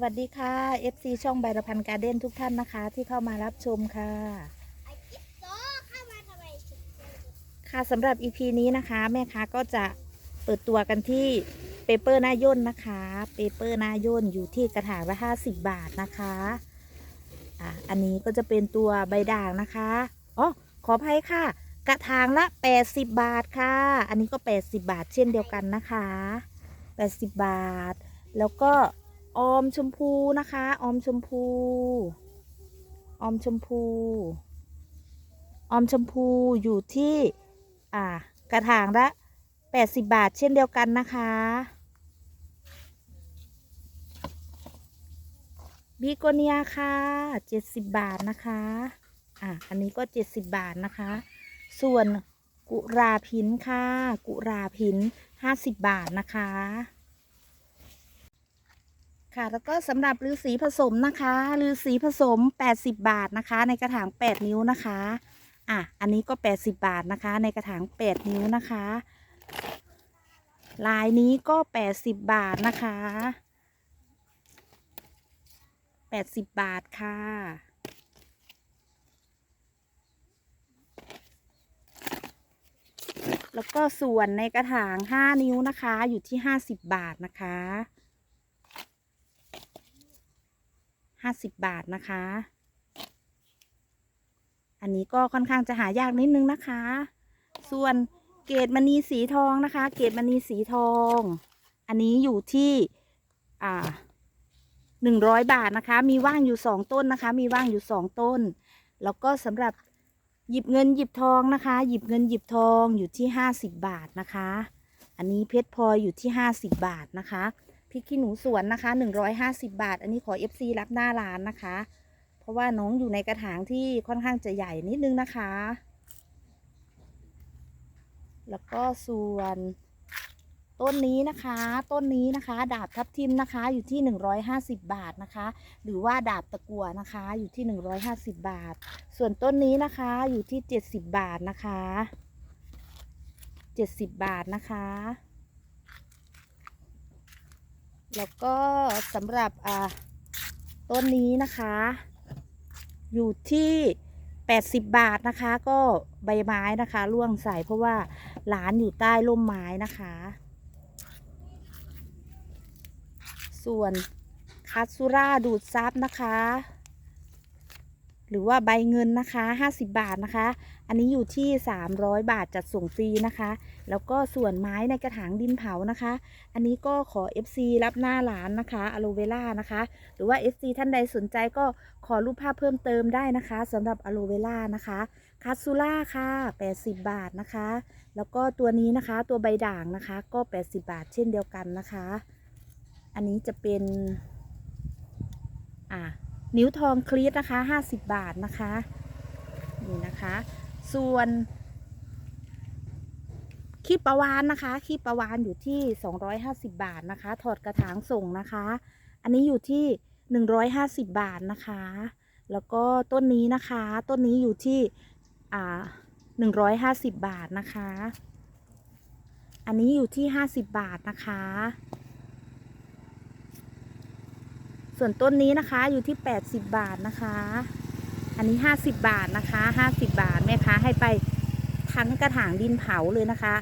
สวัสดีค่ะ FC ช่องไบรพันการ์เด้นทุกท่านนะคะ ที่เข้ามารับชมค่ะไอ้จิ๊บโตเข้ามาทำไมสิค่ะสำหรับ EP นี้นะคะ แม่ค้าก็จะเปิดตัวกันที่เปเปอร์หน้าย่นนะคะเปเปอร์หน้าย่นอยู่ที่กระถางละ50 บาทนะคะอะอันนี้ก็จะเป็นตัวใบด่างนะคะอ๋อขออภัยค่ะ กระถางละ 80 บาทค่ะ อันนี้ก็ 80 บาทเช่นเดียวกันนะคะ 80 บาท แล้วก็ ออมชมพูนะคะ ออมชมพู ออมชมพู ออมชมพูอยู่ที่ อ่า กระถางละ80บบาทเช่นเดียวกันนะคะบีโกเนียค่ะ70บบาทนะคะ อะ อันนี้ก็70บบาทนะคะ ส่วนกุราพินค่ะ กุราพิน50บาทนะคะ ค่ะ แล้วก็สำหรับฤาษีผสมนะคะฤาษีผสม 80 บาทนะคะ ในกระถาง 8 นิ้วนะคะ อะ อันนี้ก็ 80 บาทนะคะ ในกระถาง 8 นิ้วนะคะ ลายนี้ก็ 80 บาทนะคะ 80 บาทค่ะแล้วก็ส่วนในกระถาง 5 นิ้วนะคะ อยู่ที่ 50 บาทนะคะ 50บาทนะคะ อันนี้ก็ค่อนข้างจะหายากนิดนึงนะคะ ส่วนเกรดมณีสีทองนะคะ เกรดมณีสีทอง อันนี้อยู่ที่อ่าหนึ่งร้อยบาทนะคะ มีว่างอยู่สองต้นนะคะ มีว่างอยู่สองต้น แล้วก็สำหรับหยิบเงินหยิบทองนะคะ หยิบเงินหยิบทองอยู่ที่ห้าสิบบาทนะคะ อันนี้เพชรพลอยอยู่ที่ห้าสิบบาทนะคะ พริกขี้หนูสวนนะคะหนึ่งร้อยห้าสิบบาท อันนี้ขอ FC รับหน้าร้านนะคะ เพราะว่าน้องอยู่ในกระถางที่ค่อนข้างจะใหญ่นิดนึงนะคะ แล้วก็ส่วนต้นนี้นะคะ ต้นนี้นะคะ ดาบทับทิมนะคะ อยู่ที่ 150 บาทนะคะ หรือว่าดาบตะกัวนะคะ อยู่ที่ 150 บาท ส่วนต้นนี้นะคะอยู่ที่ 70 บาทนะคะ 70 บาทนะคะ แล้วก็สำหรับอ่าต้นนี้นะคะ อยู่ที่ 80 บาทนะคะ ก็ใบไม้นะคะร่วงใส่เพราะว่าหลานอยู่ใต้ร่มไม้นะคะ ส่วนคัตสุราดูดซับนะคะ หรือว่าใบเงินนะคะ 50 บาทนะคะ อันนี้อยู่ที่ 300 บาทจัดส่งฟรีนะคะ แล้วก็ส่วนไม้ในกระถางดินเผานะคะ อันนี้ก็ขอ FC รับหน้าร้านนะคะอะโลเวล่านะคะ หรือว่า FC ท่านใดสนใจก็ขอรูปภาพเพิ่มเติมได้นะคะสำหรับอะโลเวล่านะคะคัตซูล่าค่ะ 80 บาทนะคะ แล้วก็ตัวนี้นะคะตัวใบด่างนะคะ ก็ 80 บาทเช่นเดียวกันนะคะ อันนี้จะเป็น อ่านิ้วทองคลีตนะคะ 50 บาทนะคะ นี่นะคะ ส่วนขี้ปลาวานนะคะขี้ปลาวานอยู่ที่ 250 บาทนะคะ ถอดกระถางส่งนะคะ อันนี้อยู่ที่ 150 บาทนะคะ แล้วก็ต้นนี้นะคะ ต้นนี้อยู่ที่อ่า150 บาทนะคะ อันนี้อยู่ที่ 50 บาทนะคะ ส่วนต้นนี้นะคะอยู่ที่ 80 บาทนะคะ อันนี้ 50 บาทนะคะ 50 บาทแม่ค้าให้ไปทั้งกระถางดินเผาเลยนะคะ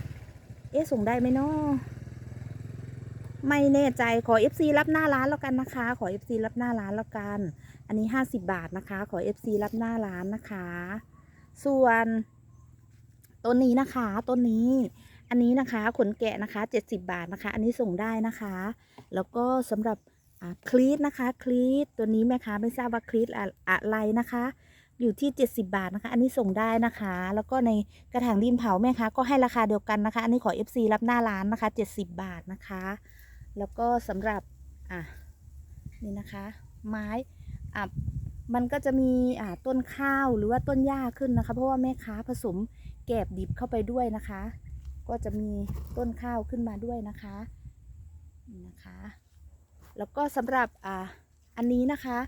เอ๊ะส่งได้ไหมเนาะไม่แน่ใจขอ FC รับหน้าร้านแล้วกันนะคะ ขอ FC รับหน้าร้านแล้วกัน อันนี้ 50 บาทนะคะ ขอ FC รับหน้าร้านนะคะ ส่วนต้นนี้นะคะต้นนี้อันนี้นะคะขนแกะนะคะ 70 บาทนะคะ อันนี้ส่งได้นะคะ แล้วก็สำหรับ คลีตนะคะคลีตตัวนี้แม่ค้าไม่ทราบว่าคลีตอะอะไรนะคะ อยู่ที่ 70 บาทนะคะ อันนี้ส่งได้นะคะ แล้วก็ในกระถางดินเผาแม่ค้าก็ให้ราคาเดียวกันนะคะ อันนี้ขอ FC รับหน้าร้านนะคะ 70 บาทนะคะ แล้วก็สำหรับอะนี่นะคะ ไม้อะมันก็จะมีอ่าต้นข้าวหรือว่าต้นหญ้าขึ้นนะคะ เพราะว่าแม่ค้าผสมแกบดิบเข้าไปด้วยนะคะ ก็จะมีต้นข้าวขึ้นมาด้วยนะคะนี่นะคะ แล้วก็สำหรับอ่าอันนี้นะคะ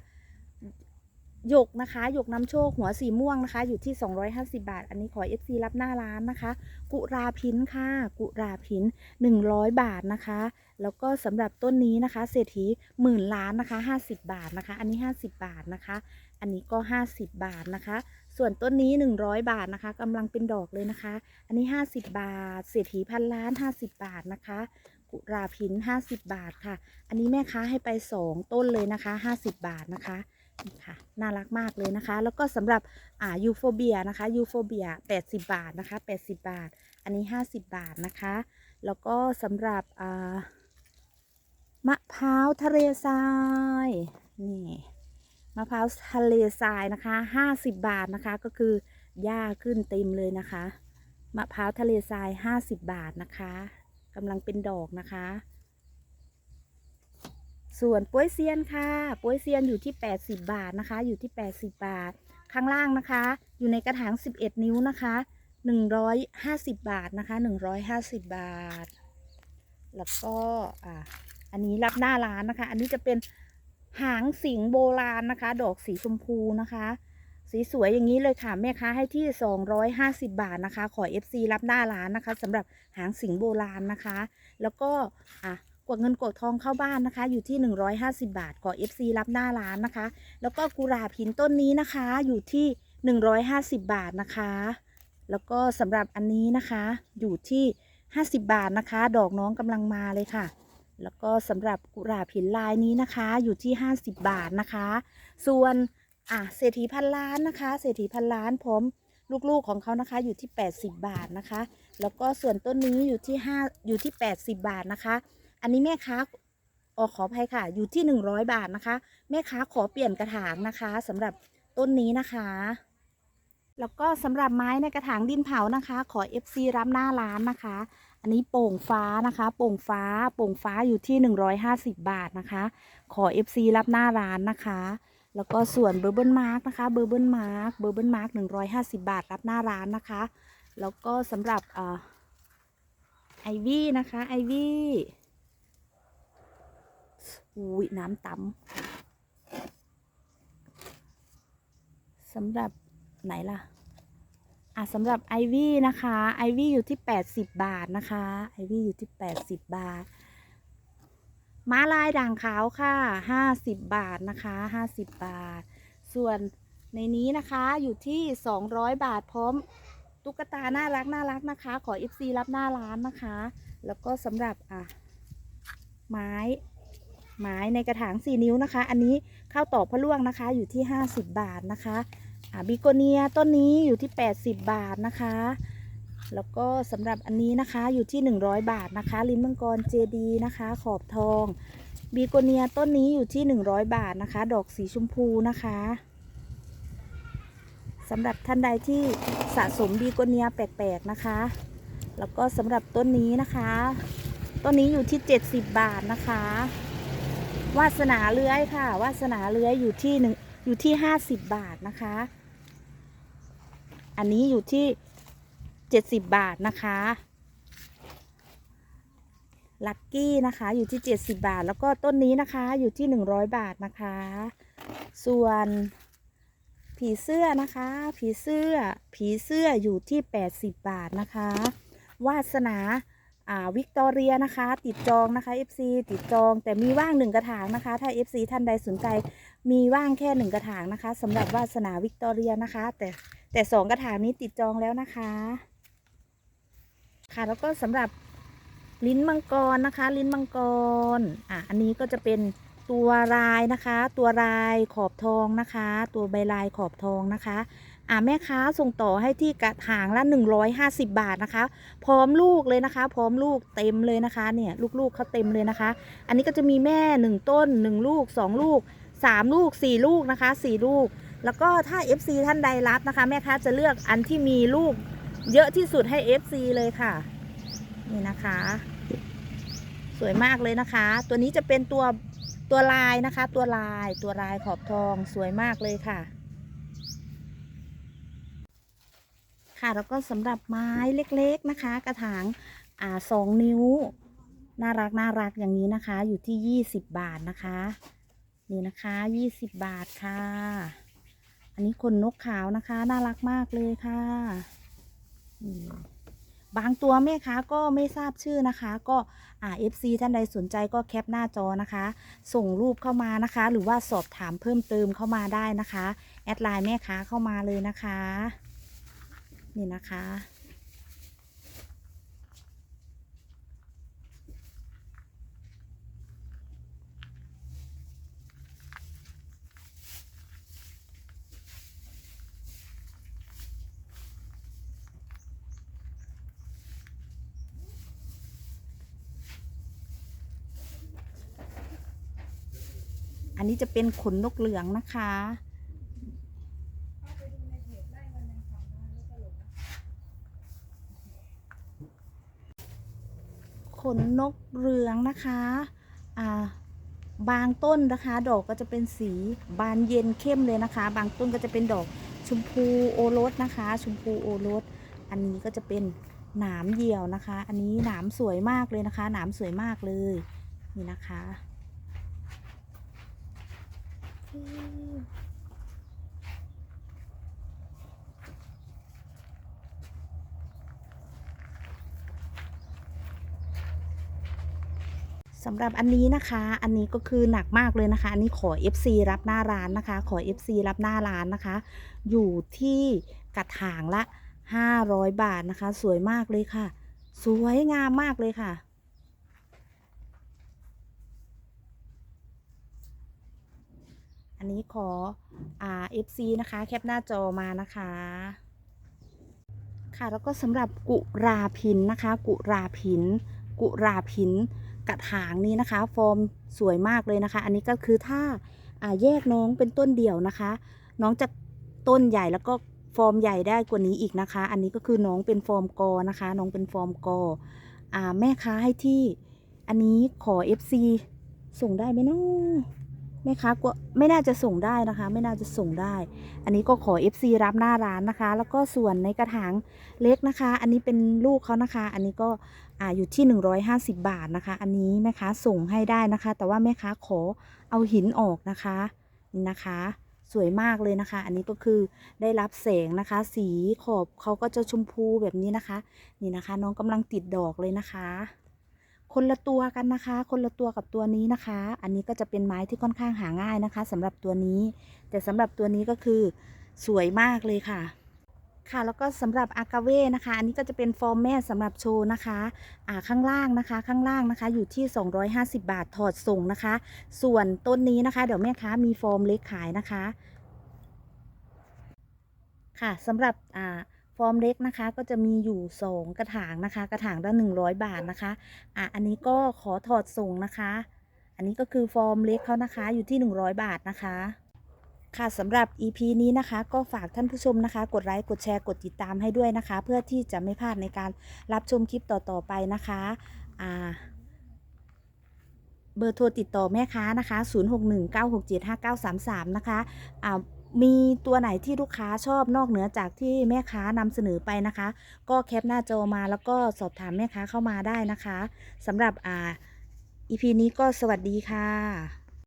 หยกนะคะหยกน้ำโชคหัวสีม่วงนะคะ อยู่ที่ 250 บาท อันนี้ขอ FC รับหน้าร้านนะคะ กุราพินค่ะ กุราพิน 100 บาทนะคะ แล้วก็สำหรับต้นนี้นะคะ เศรษฐีหมื่นล้านนะคะ 50 บาทนะคะ อันนี้ 50 บาทนะคะ อันนี้ก็ 50 บาทนะคะ ส่วนต้นนี้ 100 บาทนะคะกำลังเป็นดอกเลยนะคะ อันนี้ 50 บาท เศรษฐีพันล้าน 50 บาทนะคะ กุราพิน50บาทค่ะ อันนี้แม่ค้าให้ไป2ต้นเลยนะคะ50บาทนะคะนี่ค่ะน่ารักมากเลยนะคะ แล้วก็สำหรับอ่ายูโฟเบียนะคะยูโฟเบีย80บาทนะคะ80บาท อันนี้50บาทนะคะ แล้วก็สำหรับอ่ามะพร้าวทะเลทรายนี่มะพร้าวทะเลทรายนะคะ50บาทนะคะก็คือหญ้าขึ้นเต็มเลยนะคะ มะพร้าวทะเลทราย50บาทนะคะ กำลังเป็นดอกนะคะ ส่วนป้วยเซียนค่ะป้วยเซียนอยู่ที่ 80 บาทนะคะ อยู่ที่ 80 บาท ข้างล่างนะคะ อยู่ในกระถาง 11 นิ้วนะคะ 150 บาทนะคะ 150 บาท แล้วก็อ่าอันนี้รับหน้าร้านนะคะ อันนี้จะเป็นหางสิงโบราณนะคะ ดอกสีชมพูนะคะ สีสวยอย่างนี้เลยค่ะ แม่ค้าให้ที่ 250 บาทนะคะ ขอ FC รับหน้าร้านนะคะสำหรับหางสิงโบราณนะคะ แล้วก็อะกวดเงินกวดทองเข้าบ้านนะคะ อยู่ที่ 150 บาทขอ FC รับหน้าร้านนะคะ แล้วก็กุหลาบหินต้นนี้นะคะ อยู่ที่ 150 บาทนะคะ แล้วก็สำหรับอันนี้นะคะ อยู่ที่ 50 บาทนะคะ ดอกน้องกำลังมาเลยค่ะแล้วก็สำหรับกุหลาบหินลายนี้นะคะอยู่ที่ 50 บาทนะคะ ส่วน อะเศรษฐีพันล้านนะคะ เศรษฐีพันล้านพร้อมลูกๆของเขานะคะอยู่ที่ 80 บาทนะคะ แล้วก็ส่วนต้นนี้อยู่ที่5อยู่ที่ 80 บาทนะคะ อันนี้แม่ค้าออขออภัยค่ะ อยู่ที่ 100 บาทนะคะ แม่ค้าขอเปลี่ยนกระถางนะคะสำหรับต้นนี้นะคะ แล้วก็สำหรับไม้ในกระถางดินเผานะคะ ขอ FC รับหน้าร้านนะคะ อันนี้โป่งฟ้านะคะ โป่งฟ้า โป่งฟ้าอยู่ที่ 150 บาทนะคะ ขอ FC รับหน้าร้านนะคะ แล้วก็ส่วนเบอร์เบิลมาร์กนะคะ เบอร์เบิลมาร์กเบอร์เบิลมาร์ก150บาทรับหน้าร้านนะคะ แล้วก็สำหรับไอวี่นะคะไอวี่อุ้ยน้ำต่ำสำหรับไหนล่ะอะสำหรับไอวี่นะคะไอวี่อยู่ที่80บาทนะคะไอวี่อยู่ที่80บาท ม้าลายด่างขาวค่ะ50บาทนะคะ50บาท ส่วนในนี้นะคะอยู่ที่200บาทพร้อมตุ๊กตาน่ารักน่ารักนะคะ ขอ FC รับหน้าร้านนะคะ แล้วก็สำหรับอะไม้ไม้ในกระถาง 4 นิ้วนะคะ อันนี้ข้าวตอกพะล่วงนะคะ อยู่ที่ 50 บาทนะคะอ่าบิโกเนียต้นนี้อยู่ที่ 80 บาทนะคะ แล้วก็สำหรับอันนี้นะคะอยู่ที่ 100 บาทนะคะ ลิ้นมังกรเจดีนะคะ ขอบทองบีโกเนียต้นนี้อยู่ที่ 100 บาทนะคะ ดอกสีชมพูนะคะสำหรับท่านใดที่สะสมบีโกเนียแปลกๆนะคะ แล้วก็สำหรับต้นนี้นะคะ ต้นนี้อยู่ที่ 70 บาทนะคะ วาสนาเลื้อยค่ะ วาสนาเลื้อยอยู่ที่หนึ่งอยู่ที่ 50 บาทนะคะ อันนี้อยู่ที่ 70บาทนะคะลักกี้นะคะ อยู่ที่70บาท แล้วก็ต้นนี้นะคะอยู่ที่100บาทนะคะ ส่วนผีเสื้อนะคะ ผีเสื้อ ผีเสื้ออยู่ที่80บาทนะคะ วาสนาอ่าวิกตอเรียนะคะ ติดจองนะคะ FC ติดจองแต่มีว่างหนึ่งกระถางนะคะ ถ้า FC ท่านใดสนใจมีว่างแค่หนึ่งกระถางนะคะสำหรับวาสนาวิกตอเรียนะคะ แต่แต่สองกระถางนี้ติดจองแล้วนะคะ ค่ะ แล้วก็สำหรับลิ้นมังกรนะคะ ลิ้นมังกรอะอันนี้ก็จะเป็นตัวลายนะคะ ตัวลายขอบทองนะคะ ตัวใบลายขอบทองนะคะอะแม่ค้าส่งต่อให้ที่กระถางละ 150 บาทนะคะ พร้อมลูกเลยนะคะ พร้อมลูกเต็มเลยนะคะ เนี่ยลูกๆเขาเต็มเลยนะคะ อันนี้ก็จะมีแม่หนึ่งต้นหนึ่งลูกสองลูกสามลูกสี่ลูกนะคะสี่ลูก แล้วก็ถ้า FC ท่านใดรับนะคะ แม่ค้าจะเลือกอันที่มีลูก เยอะที่สุดให้ FC เลยค่ะ นี่นะคะ สวยมากเลยนะคะ ตัวนี้จะเป็นตัวตัวลายนะคะ ตัวลายตัวลายขอบทองสวยมากเลยค่ะ ค่ะแล้วก็สำหรับไม้เล็กๆนะคะ กระถางอ่าสองนิ้ว น่ารักน่ารักอย่างนี้นะคะ อยู่ที่ยี่สิบบาทนะคะ นี่นะคะยี่สิบบาทค่ะ อันนี้ขนนกขาวนะคะ น่ารักมากเลยค่ะ บางตัวแม่ค้าก็ไม่ทราบชื่อนะคะ ก็อ่า FC ท่านใดสนใจก็แคปหน้าจอนะคะ ส่งรูปเข้ามานะคะ หรือว่าสอบถามเพิ่มเติมเข้ามาได้นะคะ แอดไลน์แม่ค้าเข้ามาเลยนะคะ นี่นะคะ นี้จะเป็นขนนกเหลืองนะคะ ขนนกเหลืองนะคะอ่าบางต้นนะคะ ดอกก็จะเป็นสีบานเย็นเข้มเลยนะคะ บางต้นก็จะเป็นดอกชมพูโอรสนะคะ ชมพูโอรส อันนี้ก็จะเป็นหนามเหยี่ยวนะคะ อันนี้หนามสวยมากเลยนะคะ หนามสวยมากเลย นี่นะคะ สำหรับอันนี้นะคะ อันนี้ก็คือหนักมากเลยนะคะ อันนี้ขอ FC รับหน้าร้านนะคะ ขอ FC รับหน้าร้านนะคะ อยู่ที่กระถางละ 500 บาทนะคะ สวยมากเลยค่ะ สวยงามมากเลยค่ะ อันนี้ขออ่า FC นะคะ แคปหน้าจอมานะคะ ค่ะแล้วก็สำหรับกุราพินนะคะ กุราพิน กุราพินกระถางนี้นะคะ ฟอร์มสวยมากเลยนะคะ อันนี้ก็คือถ้าแยกน้องเป็นต้นเดี่ยวนะคะ น้องจะต้นใหญ่แล้วก็ฟอร์มใหญ่ได้กว่านี้อีกนะคะ อันนี้ก็คือน้องเป็นฟอร์มกอนะคะ น้องเป็นฟอร์มกออ่าแม่ค้าให้ที่ อันนี้ขอ FC ส่งได้ไหมเนาะแม่ค้าก็ไม่น่าจะส่งได้นะคะ ไม่น่าจะส่งได้ อันนี้ก็ขอ FC รับหน้าร้านนะคะ แล้วก็ส่วนในกระถางเล็กนะคะ อันนี้เป็นลูกเขานะคะ อันนี้ก็อ่าอยู่ที่ 150 บาทนะคะ อันนี้แม่ค้าส่งให้ได้นะคะ แต่ว่าแม่ค้าขอเอาหินออกนะคะนี่นะคะสวยมากเลยนะคะ อันนี้ก็คือได้รับแสงนะคะ สีขอบเขาก็จะชมพูแบบนี้นะคะ นี่นะคะ น้องกำลังติดดอกเลยนะคะ คนละตัวกันนะคะ คนละตัวกับตัวนี้นะคะ อันนี้ก็จะเป็นไม้ที่ค่อนข้างหาง่ายนะคะสำหรับตัวนี้ แต่สำหรับตัวนี้ก็คือสวยมากเลยค่ะ ค่ะแล้วก็สำหรับอากาเว่นะคะ อันนี้ก็จะเป็นฟอร์มแม่สำหรับโชว์นะคะอ่าข้างล่างนะคะ ข้างล่างนะคะ อยู่ที่ 250 บาทถอดส่งนะคะ ส่วนต้นนี้นะคะ เดี๋ยวแม่ค้ามีฟอร์มเล็กขายนะคะ ค่ะสำหรับอ่า ฟอร์มเล็กนะคะก็จะมีอยู่ 2 กระถางนะคะ กระถางละ100 บาทนะคะอะอันนี้ก็ขอถอดส่งนะคะ อันนี้ก็คือฟอร์มเล็กเขานะคะอยู่ที่ 100 บาทนะคะค่ะสำหรับ EP นี้นะคะ ก็ฝากท่านผู้ชมนะคะ กดไลค์กดแชร์กดติดตามให้ด้วยนะคะ เพื่อที่จะไม่พลาดในการรับชมคลิปต่อๆไปนะคะอ่าเบอร์โทรติดต่อแม่ค้านะคะ 0619675933 นะคะอ่า มีตัวไหนที่ลูกค้าชอบนอกเหนือจากที่แม่ค้านำเสนอไปนะคะ ก็แคปหน้าจอมาแล้วก็สอบถามแม่ค้าเข้ามาได้นะคะสำหรับอ่า EP นี้ก็สวัสดีค่ะ